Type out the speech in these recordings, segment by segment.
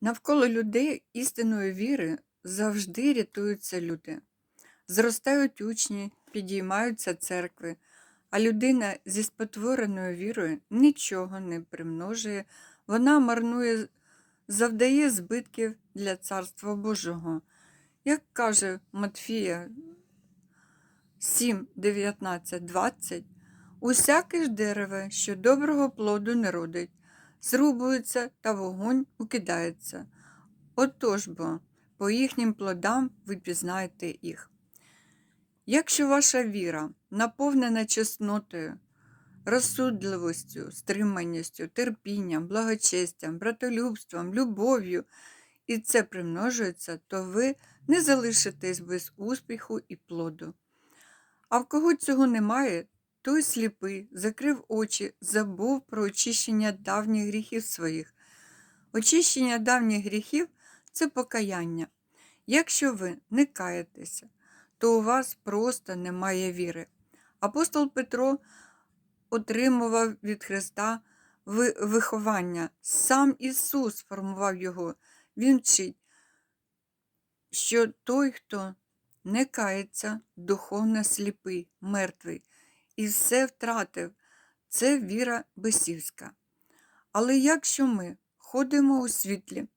Навколо людей істинної віри завжди рятуються люди. Зростають учні, підіймаються церкви, а людина зі спотвореною вірою нічого не примножує, вона марнує, завдає збитків для Царства Божого. Як каже Матфія 7, 19, 20, усяке ж дереве, що доброго плоду не родить, зрубується та вогонь укидається. Отож бо, по їхнім плодам ви пізнаєте їх. Якщо ваша віра наповнена чеснотою, розсудливостю, стриманістю, терпінням, благочестям, братолюбством, любов'ю, і це примножується, то ви не залишитесь без успіху і плоду. А в кого цього немає, той сліпий, закрив очі, забув про очищення давніх гріхів своїх. Очищення давніх гріхів це покаяння. Якщо ви не каєтеся, то у вас просто немає віри. Апостол Петро отримував від Христа виховання. Сам Ісус формував його. Він вчить, що той, хто не кається, духовно сліпий, мертвий, і все втратив. Це віра бесівська. Але якщо ми ходимо у світлі,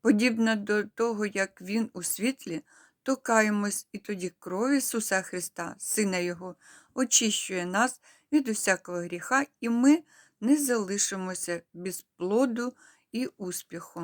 подібно до того, як Він у світлі, то каємось, і тоді кров Ісуса Христа, Сина Його, очищує нас від усякого гріха, і ми не залишимося без плоду і успіху.